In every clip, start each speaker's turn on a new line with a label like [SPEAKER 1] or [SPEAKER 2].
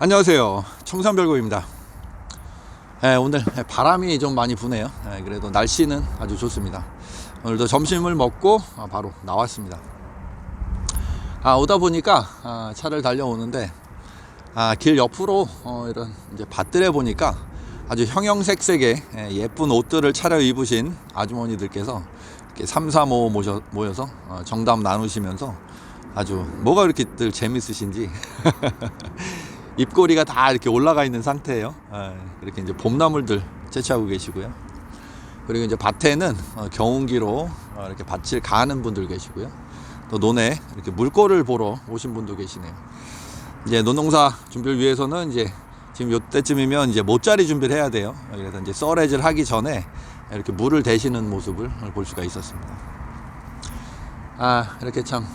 [SPEAKER 1] 안녕하세요. 청산별고입니다. 예, 오늘 바람이 좀 많이 부네요. 예, 그래도 날씨는 아주 좋습니다. 오늘도 점심을 먹고 아, 바로 나왔습니다. 아, 오다 보니까 아, 차를 달려오는데 아, 길 옆으로 어, 이런 이제 밭들에 보니까 아주 형형색색의 예, 예쁜 옷들을 차려 입으신 아주머니들께서 이렇게 3, 4, 5 모셔, 모여서 어, 정담 나누시면서 아주 뭐가 이렇게 들 재밌으신지 입꼬리가 다 이렇게 올라가 있는 상태예요. 예, 이렇게 이제 봄나물들 채취하고 계시고요. 그리고 이제 밭에는 어, 경운기로 어, 이렇게 밭을 가하는 분들 계시고요. 또 논에 이렇게 물꼬를 보러 오신 분도 계시네요. 이제 논농사 준비를 위해서는 이제 지금 요때쯤이면 이제 모짜리 준비를 해야 돼요. 그래서 이제 썰애질 하기 전에 이렇게 물을 대시는 모습을 볼 수가 있었습니다. 아, 이렇게 참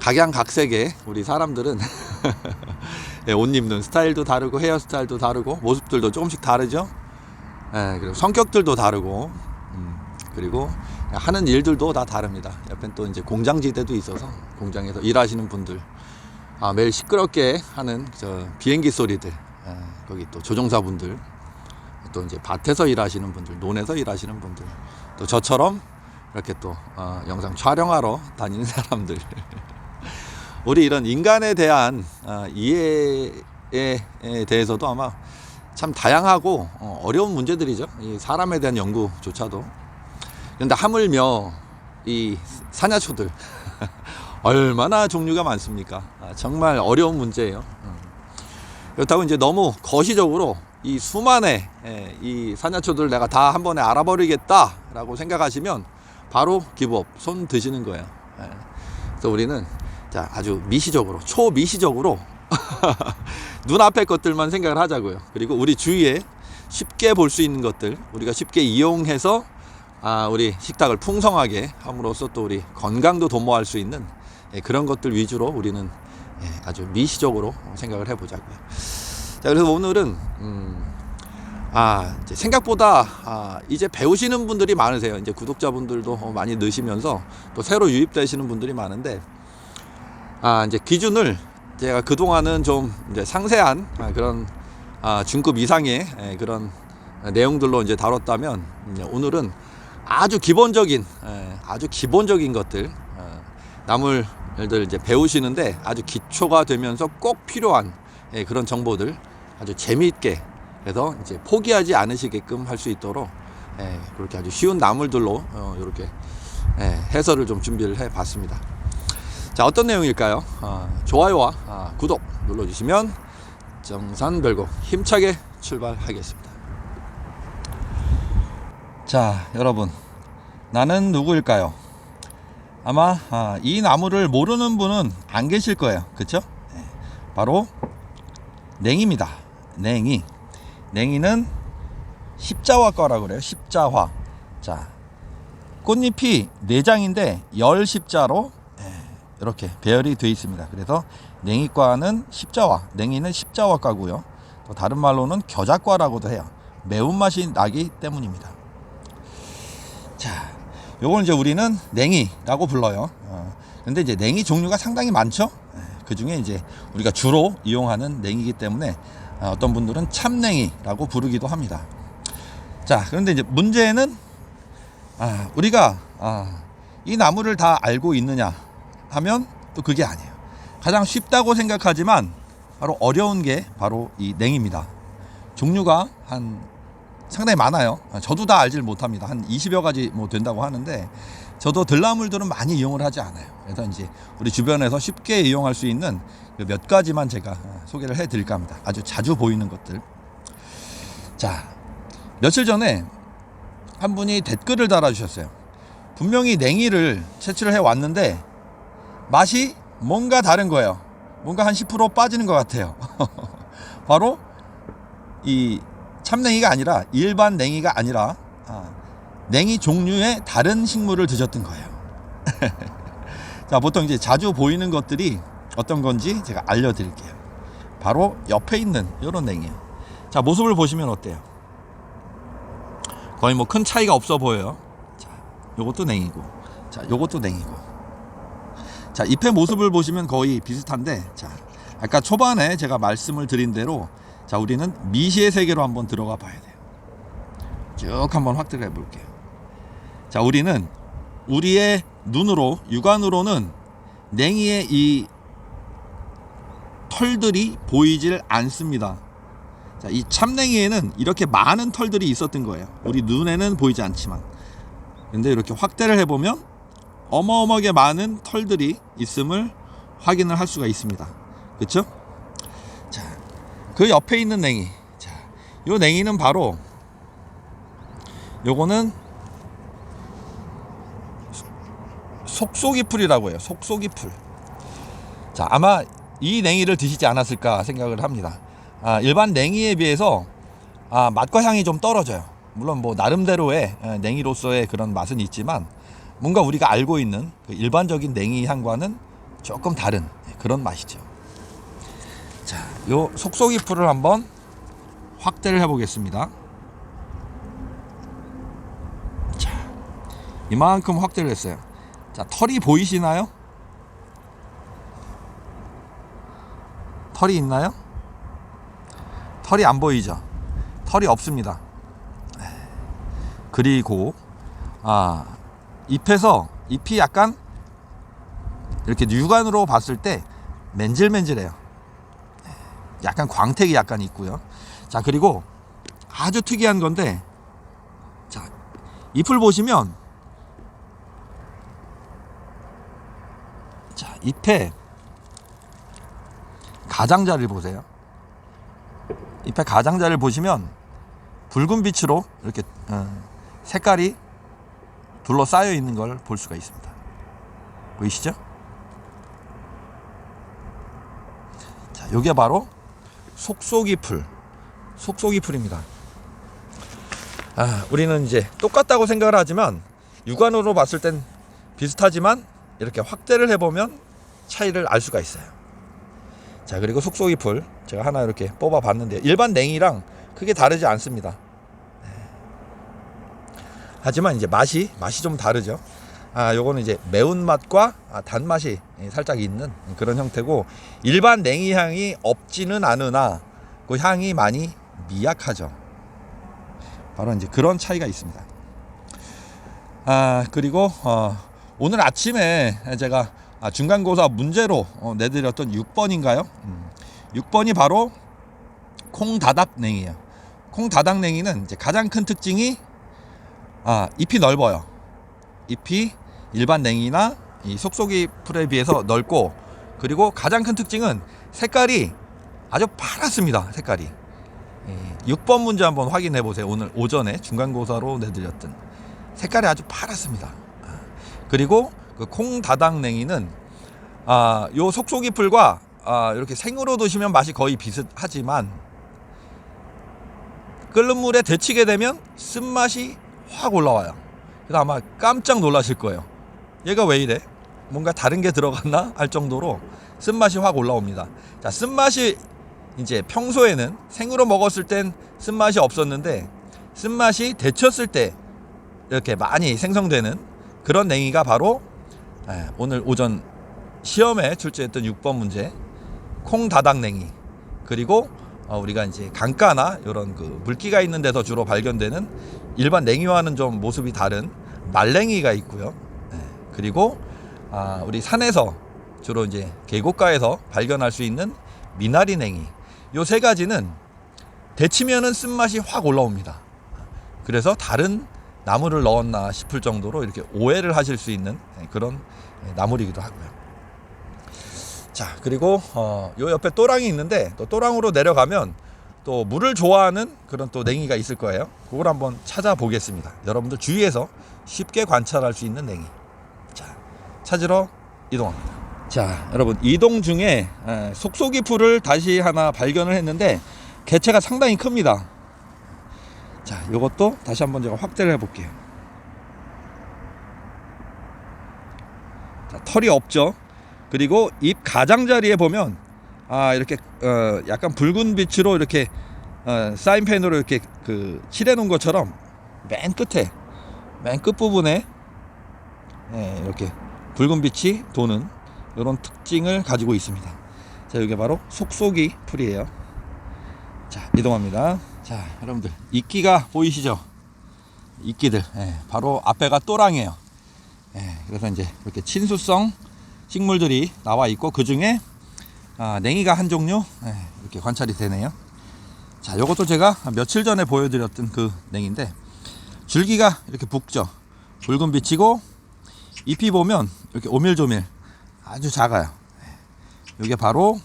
[SPEAKER 1] 각양각색의 우리 사람들은 예, 옷 입는 스타일도 다르고 헤어스타일도 다르고 모습들도 조금씩 다르죠. 예, 그리고 성격들도 다르고 음, 그리고 하는 일들도 다 다릅니다. 옆엔 또 이제 공장지대도 있어서 공장에서 일하시는 분들 아, 매일 시끄럽게 하는 저 비행기 소리들 예, 거기 또 조종사분들 또 이제 밭에서 일하시는 분들 논에서 일하시는 분들 또 저처럼 이렇게 또 어, 영상 촬영하러 다니는 사람들 우리 이런 인간에 대한 어, 이해에 대해서도 아마 참 다양하고 어, 어려운 문제들이죠. 이 사람에 대한 연구조차도. 그런데 하물며 이 사냐초들 얼마나 종류가 많습니까? 아, 정말 어려운 문제예요. 음. 그렇다고 이제 너무 거시적으로 이 수만의 예, 이 사냐초들 내가 다 한 번에 알아버리겠다라고 생각하시면 바로 기부업 손 드시는 거예요. 예. 그래서 우리는 자 아주 미시적으로 초미시적으로 눈앞의 것들만 생각을 하자고요. 그리고 우리 주위에 쉽게 볼 수 있는 것들 우리가 쉽게 이용해서 아, 우리 식탁을 풍성하게 함으로써 또 우리 건강도 도모할 수 있는 예, 그런 것들 위주로 우리는 예, 아주 미시적으로 생각을 해보자고요. 자, 그래서 오늘은 음, 아, 이제 생각보다 아, 이제 배우시는 분들이 많으세요. 이제 구독자분들도 어, 많이 느시면서 또 새로 유입되시는 분들이 많은데 아, 이제 기준을 제가 그동안은 좀 이제 상세한 아, 그런 아, 중급 이상의 예, 그런 내용들로 이제 다뤘다면 오늘은 아주 기본적인 예, 아주 기본적인 것들 어, 나물들 이제 배우시는데 아주 기초가 되면서 꼭 필요한 예, 그런 정보들 아주 재미있게 그래서 이제 포기하지 않으시게끔 할 수 있도록 예, 그렇게 아주 쉬운 나물들로 어, 이렇게 예, 해설을 좀 준비를 해봤습니다. 자 어떤 내용일까요? 어, 좋아요와 아, 구독 눌러주시면 정산별고 힘차게 출발하겠습니다. 자 여러분 나는 누구일까요? 아마 아, 이 나무를 모르는 분은 안 계실 거예요. 그렇죠? 바로 냉입니다. 냉이. 냉이는 십자화과라고 그래요. 십자화. 자 꽃잎이 네 장인데 열 십자로 예, 이렇게 배열이 되어 있습니다. 그래서 냉이과는 십자화, 냉이는 십자화과고요. 또 다른 말로는 겨자과라고도 해요. 매운맛이 나기 때문입니다. 자, 요걸 이제 우리는 냉이라고 불러요. 어, 근데 이제 냉이 종류가 상당히 많죠. 그 중에 이제 우리가 주로 이용하는 냉이기 때문에 어, 어떤 분들은 참냉이라고 부르기도 합니다. 자, 그런데 이제 문제는 아, 우리가 아, 이 나무를 다 알고 있느냐 하면 또 그게 아니에요. 가장 쉽다고 생각하지만 바로 어려운 게 바로 이 냉입니다. 종류가 한 상당히 많아요. 저도 다 알질 못합니다. 한 20여 가지 뭐 된다고 하는데 저도 들나물들은 많이 이용을 하지 않아요. 그래서 이제 우리 주변에서 쉽게 이용할 수 있는 그몇 가지만 제가 소개를 해 드릴까 합니다. 아주 자주 보이는 것들. 자, 며칠 전에 한 분이 댓글을 달아주셨어요. 분명히 냉이를 채취를 해 왔는데 맛이 뭔가 다른 거예요. 뭔가 한 10% 빠지는 것 같아요. 바로 이 참냉이가 아니라 일반 냉이가 아니라 아, 냉이 종류의 다른 식물을 드셨던 거예요. 자, 보통 이제 자주 보이는 것들이 어떤 건지 제가 알려드릴게요. 바로 옆에 있는 이런 냉이에요. 자, 모습을 보시면 어때요? 거의 뭐 큰 차이가 없어 보여요. 자, 요것도 냉이고, 자, 요것도 냉이고. 자, 잎의 모습을 보시면 거의 비슷한데, 자, 아까 초반에 제가 말씀을 드린 대로 자 우리는 미시의 세계로 한번 들어가 봐야 돼요. 쭉 한번 확대를 해볼게요. 자 우리는 우리의 눈으로 육안으로는 냉이의 이 털들이 보이질 않습니다. 자, 이 참냉이에는 이렇게 많은 털들이 있었던 거예요. 우리 눈에는 보이지 않지만. 근데 이렇게 확대를 해보면 어마어마하게 많은 털들이 있음을 확인을 할 수가 있습니다. 그쵸? 자, 그 옆에 있는 냉이. 자, 요 냉이는 바로 요거는 속속이 풀이라고 해요. 속속이 풀. 자, 아마 이 냉이를 드시지 않았을까 생각을 합니다. 아, 일반 냉이에 비해서 아, 맛과 향이 좀 떨어져요. 물론 뭐 나름대로의 에, 냉이로서의 그런 맛은 있지만 뭔가 우리가 알고 있는 그 일반적인 냉이 향과는 조금 다른 그런 맛이죠. 자, 요 속속이 풀을 한번 확대를 해보겠습니다. 자, 이만큼 확대를 했어요. 자, 털이 보이시나요? 털이 있나요? 털이 안 보이죠? 털이 없습니다. 그리고 아 잎에서 잎이 약간 이렇게 육안으로 봤을 때 맨질맨질해요. 약간 광택이 약간 있고요. 자 그리고 아주 특이한 건데 자 잎을 보시면 자 잎에 가장자를 보세요. 잎에 가장자를 보시면 붉은 빛으로 이렇게 어, 색깔이 둘러싸여 있는 걸 볼 수가 있습니다. 보이시죠? 자, 이게 바로 속속이 풀, 속속이 풀입니다. 아, 우리는 이제 똑같다고 생각을 하지만 육안으로 봤을 땐 비슷하지만 이렇게 확대를 해보면 차이를 알 수가 있어요. 자, 그리고 속속이 풀 제가 하나 이렇게 뽑아 봤는데 일반 냉이랑 크게 다르지 않습니다. 네. 하지만 이제 맛이 맛이 좀 다르죠. 아, 요거는 이제 매운맛과 아, 단맛이 살짝 있는 그런 형태고 일반 냉이 향이 없지는 않으나 그 향이 많이 미약하죠. 바로 이제 그런 차이가 있습니다. 아, 그리고 어, 오늘 아침에 제가 아, 중간고사 문제로 어, 내드렸던 6번인가요? 음, 6번이 바로 콩다닥냉이에요. 콩다닥냉이는 가장 큰 특징이 아, 잎이 넓어요. 잎이 일반 냉이나 이 속속이 풀에 비해서 넓고 그리고 가장 큰 특징은 색깔이 아주 파랗습니다. 색깔이. 예, 6번 문제 한번 확인해 보세요. 오늘 오전에 중간고사로 내드렸던 색깔이 아주 파랗습니다. 아, 그리고 그 콩다닥냉이는 아, 요 속속이 풀과 아, 이렇게 생으로 드시면 맛이 거의 비슷하지만 끓는 물에 데치게 되면 쓴맛이 확 올라와요. 그래서 아마 깜짝 놀라실 거예요. 얘가 왜 이래? 뭔가 다른 게 들어갔나? 할 정도로 쓴맛이 확 올라옵니다. 자, 쓴맛이 이제 평소에는 생으로 먹었을 땐 쓴맛이 없었는데 쓴맛이 데쳤을 때 이렇게 많이 생성되는 그런 냉이가 바로 예, 오늘 오전 시험에 출제했던 6번 문제 콩다닥냉이 그리고 어, 우리가 이제 강가나 이런 그 물기가 있는 데서 주로 발견되는 일반 냉이와는 좀 모습이 다른 말냉이가 있고요. 예, 그리고 아, 우리 산에서 주로 이제 계곡가에서 발견할 수 있는 미나리 냉이 요 세 가지는 데치면은 쓴맛이 확 올라옵니다. 그래서 다른 나무를 넣었나 싶을 정도로 이렇게 오해를 하실 수 있는 그런 나물이기도 하고요. 자, 그리고 어, 요 옆에 또랑이 있는데 또 또랑으로 내려가면 또 물을 좋아하는 그런 또 냉이가 있을 거예요. 그걸 한번 찾아보겠습니다. 여러분들 주위에서 쉽게 관찰할 수 있는 냉이. 자, 찾으러 이동합니다. 자, 여러분 이동 중에 에, 속속이 풀을 다시 하나 발견을 했는데 개체가 상당히 큽니다. 자, 요것도 다시 한번 제가 확대를 해볼게요. 자, 털이 없죠. 그리고 잎 가장자리에 보면 아 이렇게 어, 약간 붉은 빛으로 이렇게 어, 사인펜으로 이렇게 그 칠해 놓은 것처럼 맨 끝에 맨 끝 부분에 예, 이렇게 붉은 빛이 도는 이런 특징을 가지고 있습니다. 자, 이게 바로 속속이 풀이에요. 자, 이동합니다. 자, 여러분들 이끼가 보이시죠? 이끼들. 예, 바로 앞에가 또랑이에요. 예, 그래서 이제 이렇게 친수성 식물들이 나와 있고 그 중에 아, 냉이가 한 종류 예, 이렇게 관찰이 되네요. 자, 요것도 제가 며칠 전에 보여드렸던 그 냉인데 줄기가 이렇게 붓죠. 붉은 빛이고 잎이 보면 이렇게 오밀조밀 아주 작아요. 예, 요게 바로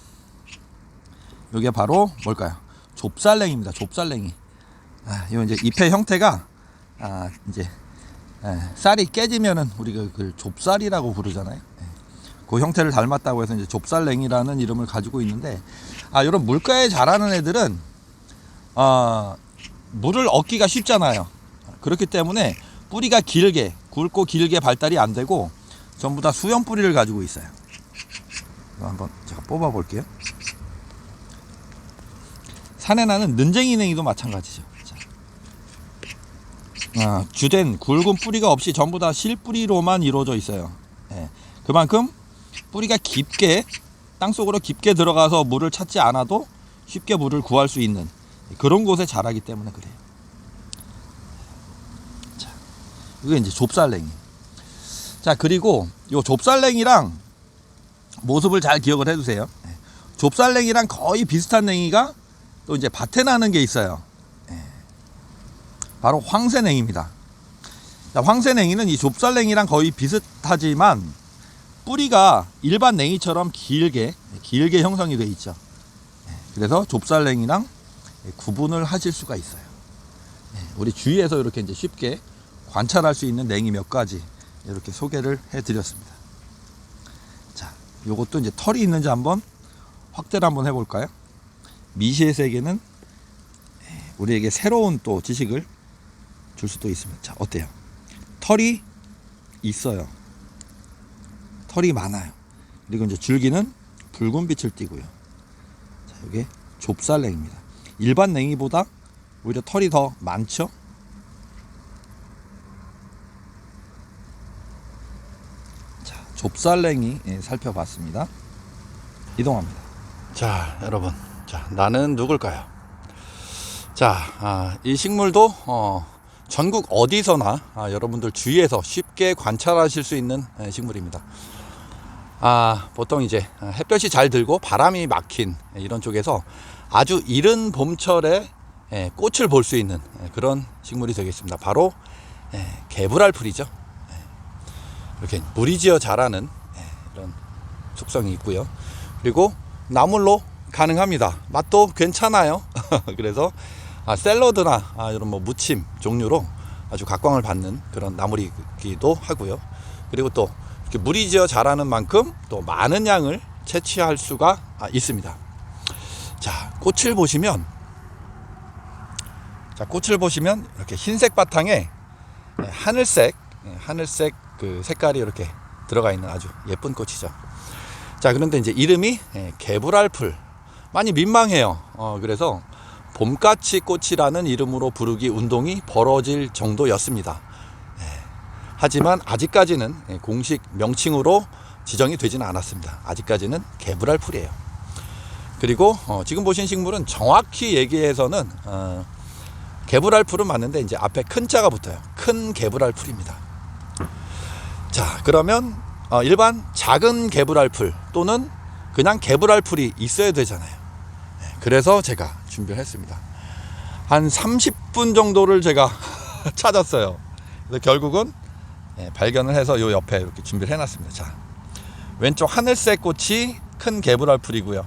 [SPEAKER 1] 요게 바로 뭘까요? 좁쌀냉입니다. 좁쌀냉이. 아, 요 이제 잎의 형태가 아, 이제 예, 쌀이 깨지면은 우리가 그걸 좁쌀이라고 부르잖아요. 예. 그 형태를 닮았다고 해서 이제 좁쌀냉이라는 이름을 가지고 있는데 아 이런 물가에 자라는 애들은 아 물을 얻기가 쉽잖아요. 그렇기 때문에 뿌리가 길게 굵고 길게 발달이 안 되고 전부 다 수염 뿌리를 가지고 있어요. 한번 제가 뽑아 볼게요. 산에 나는 는쟁이 냉이도 마찬가지죠. 자. 아, 주된 굵은 뿌리가 없이 전부 다 실뿌리로만 이루어져 있어요. 예, 그만큼 뿌리가 깊게 땅 속으로 깊게 들어가서 물을 찾지 않아도 쉽게 물을 구할 수 있는 그런 곳에 자라기 때문에 그래요. 자, 이게 이제 좁쌀냉이. 자, 그리고 요 좁쌀냉이랑 모습을 잘 기억을 해두세요. 예, 좁쌀냉이랑 거의 비슷한 냉이가 또 이제 밭에 나는 게 있어요. 예, 바로 황새냉입니다. 자, 황새냉이는 이 좁쌀냉이랑 거의 비슷하지만 뿌리가 일반 냉이처럼 길게 길게 형성이 되어 있죠. 예, 그래서 좁쌀냉이랑 구분을 하실 수가 있어요. 예, 우리 주위에서 이렇게 이제 쉽게 관찰할 수 있는 냉이 몇 가지 이렇게 소개를 해드렸습니다. 자, 요것도 이제 털이 있는지 한번 확대를 한번 해볼까요? 미시의 세계는 예, 우리에게 새로운 또 지식을 줄 수도 있습니다. 자, 어때요? 털이 있어요. 털이 많아요. 그리고 이제 줄기는 붉은 빛을 띠고요. 자, 이게 좁쌀냉입니다. 일반 냉이보다 오히려 털이 더 많죠? 자, 좁쌀냉이 예, 살펴봤습니다. 이동합니다. 자, 여러분. 자, 나는 누굴까요? 자, 아, 이 식물도 어, 전국 어디서나 아, 여러분들 주위에서 쉽게 관찰하실 수 있는 예, 식물입니다. 아, 보통 이제 햇볕이 잘 들고 바람이 막힌 이런 쪽에서 아주 이른 봄철에 예, 꽃을 볼 수 있는 예, 그런 식물이 되겠습니다. 바로 예, 개불알풀이죠. 예, 이렇게 무리지어 자라는 예, 이런 속성이 있고요. 그리고 나물로 가능합니다. 맛도 괜찮아요. 그래서 아, 샐러드나 아, 이런 뭐 무침 종류로 아주 각광을 받는 그런 나물이기도 하고요. 그리고 또 무리지어 자라는 만큼 또 많은 양을 채취할 수가 아, 있습니다. 자, 꽃을 보시면 자, 꽃을 보시면 이렇게 흰색 바탕에 예, 하늘색 예, 하늘색 그 색깔이 이렇게 들어가 있는 아주 예쁜 꽃이죠. 자, 그런데 이제 이름이 예, 개불알풀 많이 민망해요. 어, 그래서 봄까치 꽃이라는 이름으로 부르기 운동이 벌어질 정도였습니다. 예, 하지만 아직까지는 예, 공식 명칭으로 지정이 되지는 않았습니다. 아직까지는 개불알 풀이에요. 그리고 어, 지금 보신 식물은 정확히 얘기해서는 어, 개불알 풀은 맞는데 이제 앞에 큰 자가 붙어요. 큰 개불알 풀입니다. 자, 그러면 어, 일반 작은 개불알 풀 또는 그냥 개불알 풀이 있어야 되잖아요. 네, 그래서 제가 준비를 했습니다. 한 30분 정도를 제가 찾았어요. 그래서 결국은 예, 발견을 해서 요 옆에 이렇게 준비를 해놨습니다. 자, 왼쪽 하늘색 꽃이 큰 개불알 풀이고요.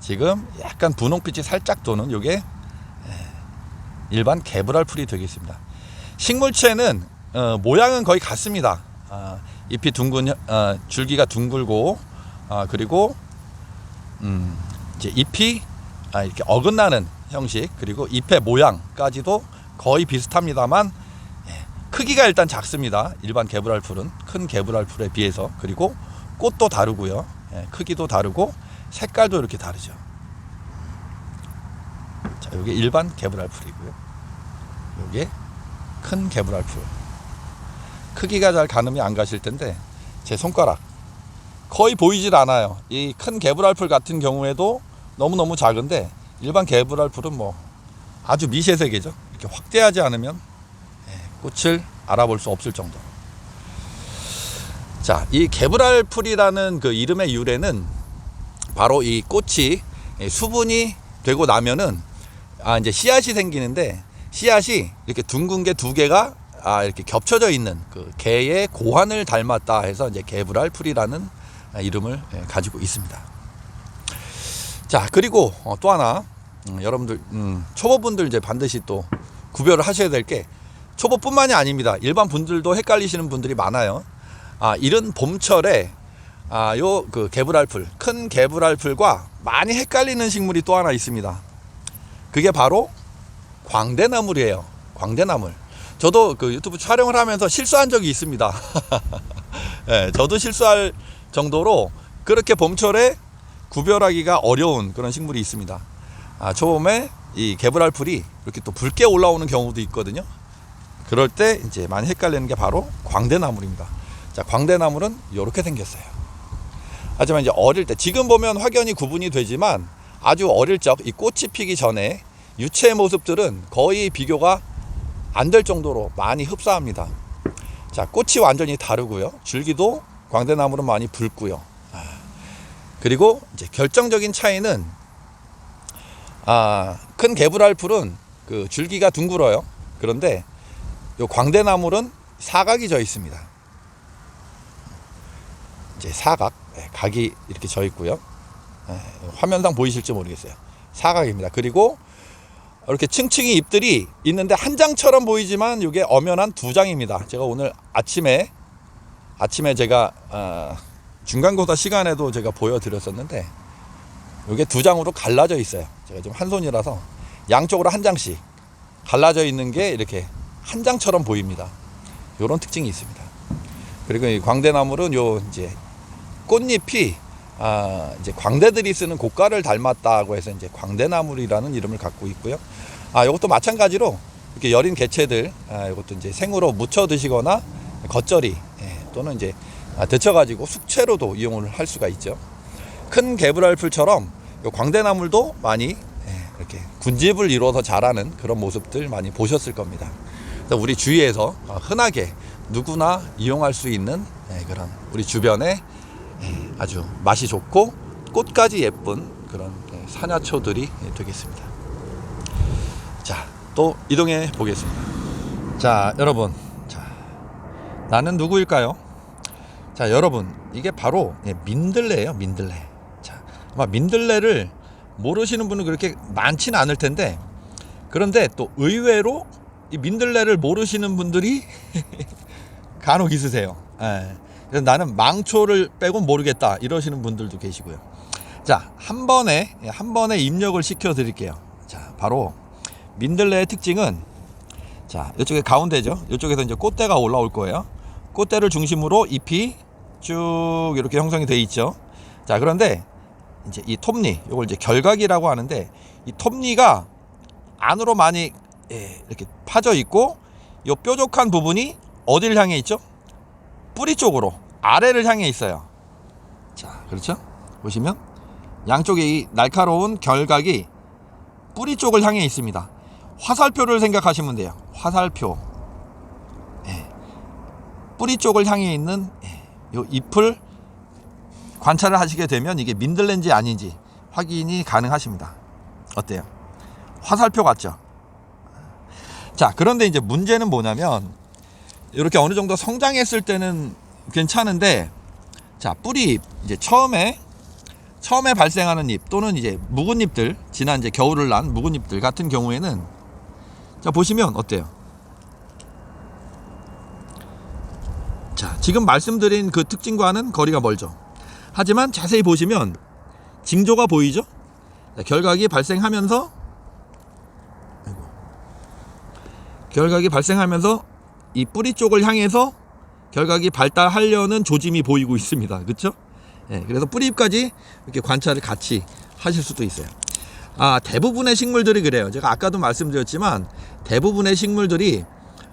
[SPEAKER 1] 지금 약간 분홍빛이 살짝 도는 요게 예, 일반 개불알 풀이 되겠습니다. 식물체는 어, 모양은 거의 같습니다. 아, 잎이 둥근 어, 줄기가 둥글고 아, 그리고 음, 이제 잎이 아, 이렇게 어긋나는 형식 그리고 잎의 모양까지도 거의 비슷합니다만 예, 크기가 일단 작습니다. 일반 개불알풀은 큰 개불알풀에 비해서 그리고 꽃도 다르고요. 예, 크기도 다르고 색깔도 이렇게 다르죠. 자, 이게 일반 개불알풀이고요. 이게 큰 개불알풀. 크기가 잘 가늠이 안 가실 텐데 제 손가락 거의 보이질 않아요. 이 큰 개불알풀 같은 경우에도 너무너무 작은데 일반 개불알풀은 뭐 아주 미세세계죠. 이렇게 확대하지 않으면 예, 꽃을 알아볼 수 없을 정도. 자, 이 개불알풀이라는 그 이름의 유래는 바로 이 꽃이 예, 수분이 되고 나면은 아 이제 씨앗이 생기는데 씨앗이 이렇게 둥근 게 두 개가 아 이렇게 겹쳐져 있는 그 개의 고환을 닮았다 해서 이제 개불알풀이라는 아, 이름을 예, 가지고 있습니다. 자 그리고 어, 또 하나 음, 여러분들 음, 초보분들 이제 반드시 또 구별을 하셔야 될 게 초보뿐만이 아닙니다. 일반 분들도 헷갈리시는 분들이 많아요. 아 이른 봄철에 아 요 그 개불알풀 큰 개불알풀과 많이 헷갈리는 식물이 또 하나 있습니다. 그게 바로 광대나물이에요. 광대나물. 저도 그 유튜브 촬영을 하면서 실수한 적이 있습니다. 예, 저도 실수할 정도로 그렇게 봄철에 구별하기가 어려운 그런 식물이 있습니다. 아, 처음에 이 개불알풀이 이렇게 또 붉게 올라오는 경우도 있거든요. 그럴 때 이제 많이 헷갈리는 게 바로 광대나물입니다. 자, 광대나물은 이렇게 생겼어요. 하지만 이제 어릴 때 지금 보면 확연히 구분이 되지만 아주 어릴 적 이 꽃이 피기 전에 유체의 모습들은 거의 비교가 안 될 정도로 많이 흡사합니다. 자, 꽃이 완전히 다르고요. 줄기도 광대나무는 많이 붉고요. 아, 그리고 이제 결정적인 차이는 아, 큰 개불알풀은 그 줄기가 둥글어요. 그런데 요 광대나물은 사각이 져 있습니다. 이제 사각, 예, 각이 이렇게 져 있고요. 예, 화면상 보이실지 모르겠어요. 사각입니다. 그리고 이렇게 층층이 잎들이 있는데 한 장처럼 보이지만 이게 엄연한 두 장입니다. 제가 오늘 아침에 아침에 제가 어, 중간고사 시간에도 제가 보여드렸었는데 이게 두 장으로 갈라져 있어요. 제가 지금 한 손이라서 양쪽으로 한 장씩 갈라져 있는 게 이렇게 한 장처럼 보입니다. 이런 특징이 있습니다. 그리고 이 광대나물은 요 이제 꽃잎이 아, 이제 광대들이 쓰는 고가를 닮았다고 해서 이제 광대나물이라는 이름을 갖고 있고요. 아, 이것도 마찬가지로 이렇게 여린 개체들, 아, 이것도 이제 생으로 무쳐 드시거나 겉절이 예, 또는 이제 아, 데쳐가지고 숙채로도 이용을 할 수가 있죠. 큰 개불알풀처럼 요 광대나물도 많이 예, 이렇게 군집을 이루어서 자라는 그런 모습들 많이 보셨을 겁니다. 그래서 우리 주위에서 아, 흔하게 누구나 이용할 수 있는 예, 그런 우리 주변에 예, 아주 맛이 좋고 꽃까지 예쁜 그런 예, 사냐초들이 예, 되겠습니다. 자, 또 이동해 보겠습니다. 자, 여러분. 자, 나는 누구일까요? 자, 여러분. 이게 바로 예, 민들레예요, 민들레. 자, 아마 민들레를 모르시는 분은 그렇게 많지는 않을 텐데 그런데 또 의외로 이 민들레를 모르시는 분들이 간혹 있으세요. 예. 그래서 나는 망초를 빼고 모르겠다 이러시는 분들도 계시고요. 자, 한 번에 예, 한 번에 입력을 시켜 드릴게요. 자, 바로 민들레의 특징은 자, 이쪽에 가운데죠. 이쪽에서 이제 꽃대가 올라올 거예요. 꽃대를 중심으로 잎이 쭉 이렇게 형성이 돼 있죠. 자, 그런데 이제 이 톱니, 이걸 이제 결각이라고 하는데 이 톱니가 안으로 많이 예, 이렇게 파져 있고 이 뾰족한 부분이 어디를 향해 있죠? 뿌리 쪽으로 아래를 향해 있어요. 자, 그렇죠? 보시면 양쪽에 이 날카로운 결각이 뿌리 쪽을 향해 있습니다. 화살표를 생각하시면 돼요. 화살표. 예. 뿌리 쪽을 향해 있는 예, 요 잎을 관찰을 하시게 되면 이게 민들레인지 아닌지 확인이 가능하십니다. 어때요? 화살표 같죠? 자, 그런데 이제 문제는 뭐냐면 이렇게 어느 정도 성장했을 때는 괜찮은데 자, 뿌리 이제 처음에 처음에 발생하는 잎 또는 이제 묵은 잎들 지난 이제 겨울을 난 묵은 잎들 같은 경우에는 자, 보시면 어때요? 자, 지금 말씀드린 그 특징과는 거리가 멀죠. 하지만 자세히 보시면 징조가 보이죠? 자, 결각이 발생하면서 아이고. 결각이 발생하면서 이 뿌리 쪽을 향해서 결각이 발달하려는 조짐이 보이고 있습니다. 그렇죠? 예, 그래서 뿌리까지 이렇게 관찰을 같이 하실 수도 있어요. 아, 대부분의 식물들이 그래요. 제가 아까도 말씀드렸지만 대부분의 식물들이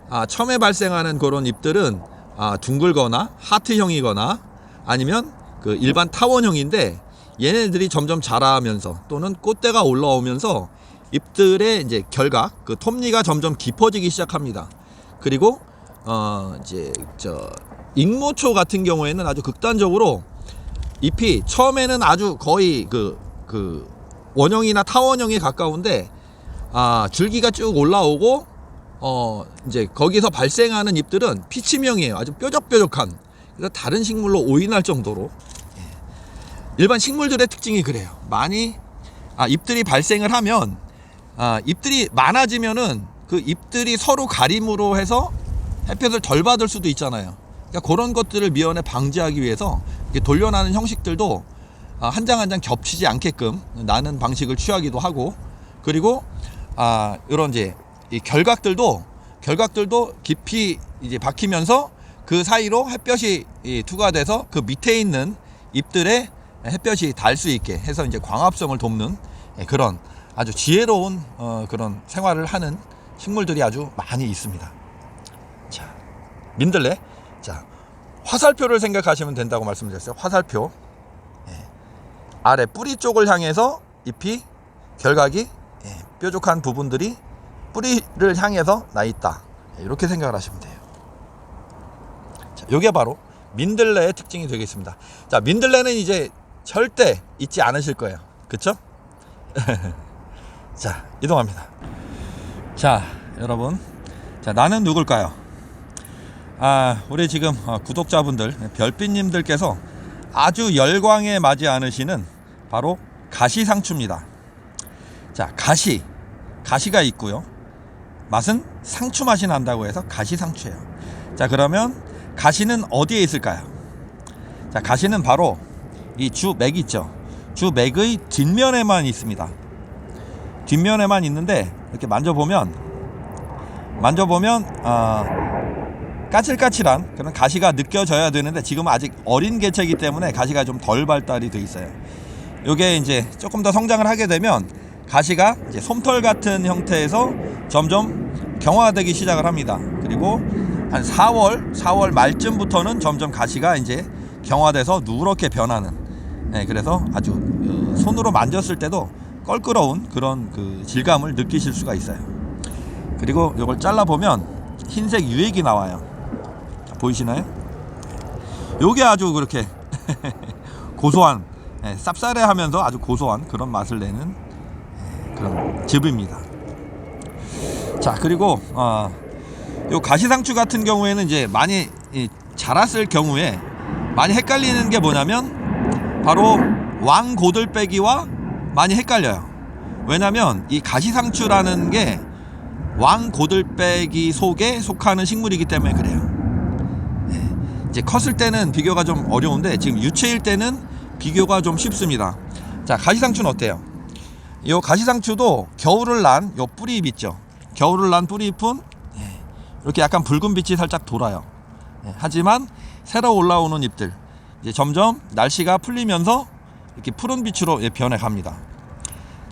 [SPEAKER 1] 아, 처음에 발생하는 그런 잎들은 아, 둥글거나 하트형이거나 아니면 그 일반 타원형인데 얘네들이 점점 자라면서 또는 꽃대가 올라오면서 잎들의 이제 결각, 그 톱니가 점점 깊어지기 시작합니다. 그리고 어 이제 저 익모초 같은 경우에는 아주 극단적으로 잎이 처음에는 아주 거의 그, 그 원형이나 타원형에 가까운데 아, 줄기가 쭉 올라오고 어, 이제 거기서 발생하는 잎들은 피치명이에요. 아주 뾰족뾰족한. 그래서 다른 식물로 오인할 정도로 예. 일반 식물들의 특징이 그래요. 많이 아, 잎들이 발생을 하면 아, 잎들이 많아지면은 그 잎들이 서로 가림으로 해서 햇볕을 덜 받을 수도 있잖아요. 그러니까 그런 것들을 미연에 방지하기 위해서 이렇게 돌려나는 형식들도 아, 한장 한 장 겹치지 않게끔 나는 방식을 취하기도 하고 그리고 아 이런 이제 이 결각들도 결각들도 깊이 이제 박히면서 그 사이로 햇볕이 이 투과돼서 그 밑에 있는 잎들에 햇볕이 닿을 수 있게 해서 이제 광합성을 돕는 예, 그런 아주 지혜로운 어, 그런 생활을 하는 식물들이 아주 많이 있습니다. 자, 민들레. 자, 화살표를 생각하시면 된다고 말씀드렸어요. 화살표. 예. 아래 뿌리 쪽을 향해서 잎이 결각이 예, 뾰족한 부분들이 뿌리를 향해서 나 있다. 예, 이렇게 생각을 하시면 돼요. 자, 요게 바로 민들레의 특징이 되겠습니다. 자, 민들레는 이제 절대 잊지 않으실 거예요. 그쵸? 자, 이동합니다. 자, 여러분. 자, 나는 누굴까요? 아, 우리 지금 어, 구독자분들, 별빛님들께서 아주 열광에 맞지 않으시는 바로 가시상추입니다. 자, 가시. 가시가 있고요. 맛은 상추 맛이 난다고 해서 가시상추예요. 자, 그러면 가시는 어디에 있을까요? 자, 가시는 바로 이 주맥 있죠. 주맥의 뒷면에만 있습니다. 뒷면에만 있는데 이렇게 만져보면 만져보면 어, 까칠까칠한 그런 가시가 느껴져야 되는데 지금 아직 어린 개체이기 때문에 가시가 좀 덜 발달이 돼 있어요. 요게 이제 조금 더 성장을 하게 되면 가시가 이제 솜털 같은 형태에서 점점 경화되기 시작을 합니다. 그리고 한 4월, 4월 말쯤부터는 점점 가시가 이제 경화돼서 누렇게 변하는. 네, 그래서 아주 어, 손으로 만졌을 때도 껄끄러운 그런 그 질감을 느끼실 수가 있어요. 그리고 이걸 잘라 보면 흰색 유액이 나와요. 자, 보이시나요? 요게 아주 그렇게 고소한 예, 쌉싸래하면서 아주 고소한 그런 맛을 내는 예, 그런 즙입니다. 자 그리고 어, 요 가시상추 같은 경우에는 이제 많이 이, 자랐을 경우에 많이 헷갈리는 게 뭐냐면 바로 왕고들빼기와 많이 헷갈려요. 왜냐면 이 가시상추라는 게 왕고들빼기 속에 속하는 식물이기 때문에 그래요. 예, 이제 컸을 때는 비교가 좀 어려운데 지금 유체일 때는 비교가 좀 쉽습니다. 자, 가시상추는 어때요? 요 가시상추도 겨울을 난 요 뿌리잎 있죠. 겨울을 난 뿌리잎은 예, 이렇게 약간 붉은 빛이 살짝 돌아요. 예, 하지만 새로 올라오는 잎들 이제 점점 날씨가 풀리면서 이렇게 푸른 빛으로 예, 변해 갑니다.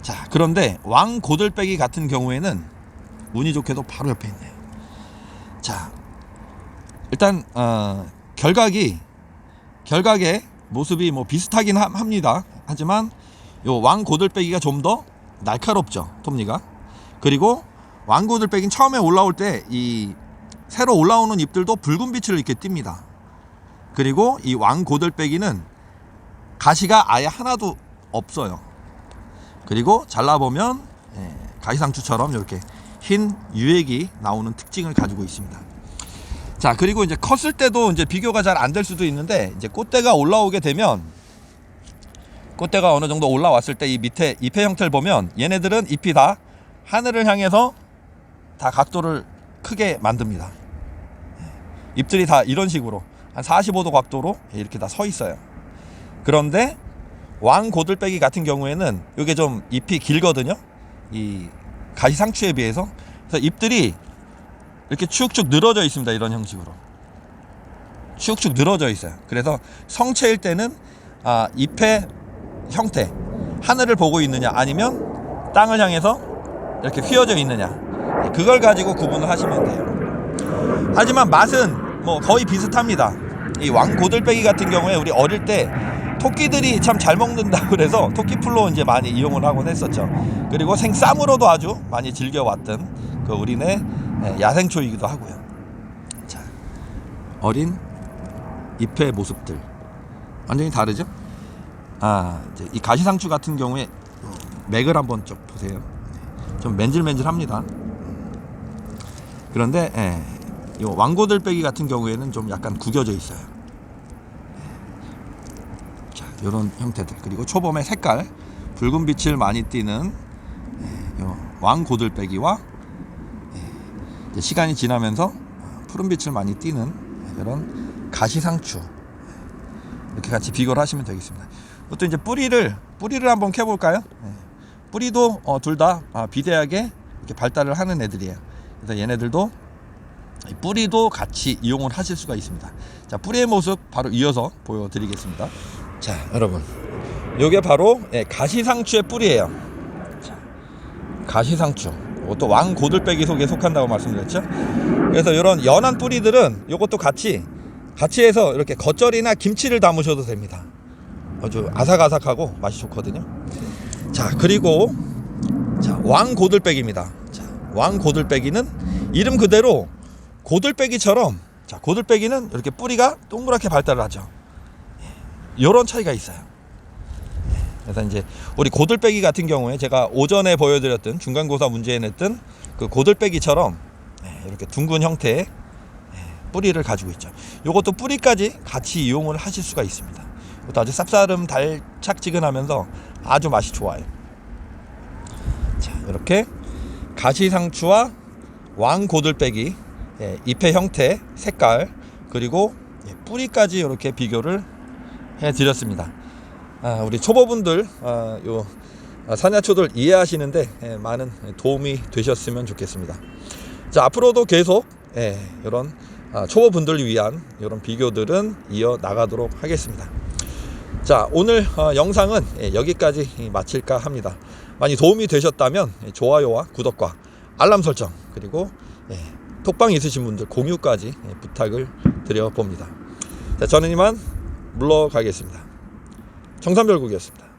[SPEAKER 1] 자, 그런데 왕 고들빼기 같은 경우에는 운이 좋게도 바로 옆에 있네요. 자, 일단 어, 결각이 결각의 모습이 뭐 비슷하긴 함- 합니다. 하지만 요 왕 고들빼기가 좀 더 날카롭죠 톱니가. 그리고 왕 고들빼기는 처음에 올라올 때 이 새로 올라오는 잎들도 붉은 빛을 이렇게 띱니다. 그리고 이 왕 고들빼기는 가시가 아예 하나도 없어요. 그리고 잘라보면 예, 가시상추처럼 이렇게 흰 유액이 나오는 특징을 가지고 있습니다. 자 그리고 이제 컸을 때도 이제 비교가 잘 안 될 수도 있는데 이제 꽃대가 올라오게 되면 꽃대가 어느 정도 올라왔을 때 이 밑에 잎의 형태를 보면 얘네들은 잎이 다 하늘을 향해서 다 각도를 크게 만듭니다. 예, 잎들이 다 이런 식으로 한 45도 각도로 이렇게 다 서 있어요. 그런데 왕 고들빼기 같은 경우에는 이게 좀 잎이 길거든요. 이 가시상추에 비해서 그래서 잎들이 이렇게 축축 늘어져 있습니다. 이런 형식으로 축축 늘어져 있어요. 그래서 성체일 때는 아, 잎의 형태 하늘을 보고 있느냐 아니면 땅을 향해서 이렇게 휘어져 있느냐 그걸 가지고 구분을 하시면 돼요. 하지만 맛은 뭐 거의 비슷합니다. 이 왕고들빼기 같은 경우에 우리 어릴 때 토끼들이 참 잘 먹는다 그래서 토끼풀로 이제 많이 이용을 하곤 했었죠. 그리고 생쌈으로도 아주 많이 즐겨왔던 그 우리네 예, 야생초이기도 하고요. 자, 어린 잎의 모습들 완전히 다르죠? 아, 이제 이 가시상추 같은 경우에 맥을 한번 좀 보세요. 네, 좀 맨질맨질합니다. 그런데 예, 이 왕고들빼기 같은 경우에는 좀 약간 구겨져 있어요. 예. 자, 이런 형태들 그리고 초봄의 색깔 붉은 빛을 많이 띠는 예, 요 왕고들빼기와 예, 시간이 지나면서 푸른 빛을 많이 띠는 이런 가시상추 이렇게 같이 비교를 하시면 되겠습니다. 또 이제 뿌리를 뿌리를 한번 켜볼까요? 예. 뿌리도 어, 둘다 비대하게 이렇게 발달을 하는 애들이에요. 그래서 얘네들도 이 뿌리도 같이 이용을 하실 수가 있습니다. 자, 뿌리의 모습 바로 이어서 보여드리겠습니다. 자, 여러분, 이게 바로 예, 가시상추의 뿌리예요. 자, 가시상추. 이것도 왕고들빼기 속에 속한다고 말씀드렸죠. 그래서 이런 연한 뿌리들은 이것도 같이 같이 해서 이렇게 겉절이나 김치를 담으셔도 됩니다. 아주 아삭아삭하고 맛이 좋거든요. 자, 그리고 자, 왕고들빼기입니다. 자, 왕고들빼기는 이름 그대로 고들빼기처럼 자, 고들빼기는 이렇게 뿌리가 동그랗게 발달을 하죠. 이런 차이가 있어요. 예, 그래서 이제 우리 고들빼기 같은 경우에 제가 오전에 보여드렸던 중간고사 문제에 냈던 그 고들빼기처럼 예, 이렇게 둥근 형태의 예, 뿌리를 가지고 있죠. 이것도 뿌리까지 같이 이용을 하실 수가 있습니다. 이것도 아주 쌉싸름 달착지근하면서 아주 맛이 좋아요. 자, 이렇게 가시상추와 왕고들빼기 예, 잎의 형태, 색깔 그리고 예, 뿌리까지 이렇게 비교를 해드렸습니다. 아, 우리 초보분들 아, 요 아, 사냐초들 이해하시는데 예, 많은 도움이 되셨으면 좋겠습니다. 자 앞으로도 계속 예, 이런 아, 초보분들을 위한 이런 비교들은 이어 나가도록 하겠습니다. 자 오늘 어, 영상은 예, 여기까지 마칠까 합니다. 많이 도움이 되셨다면 예, 좋아요와 구독과 알람 설정 그리고 예, 톡방 있으신 분들 공유까지 예, 부탁을 드려 봅니다. 자 저는 이만 물러가겠습니다. 정삼별국이었습니다.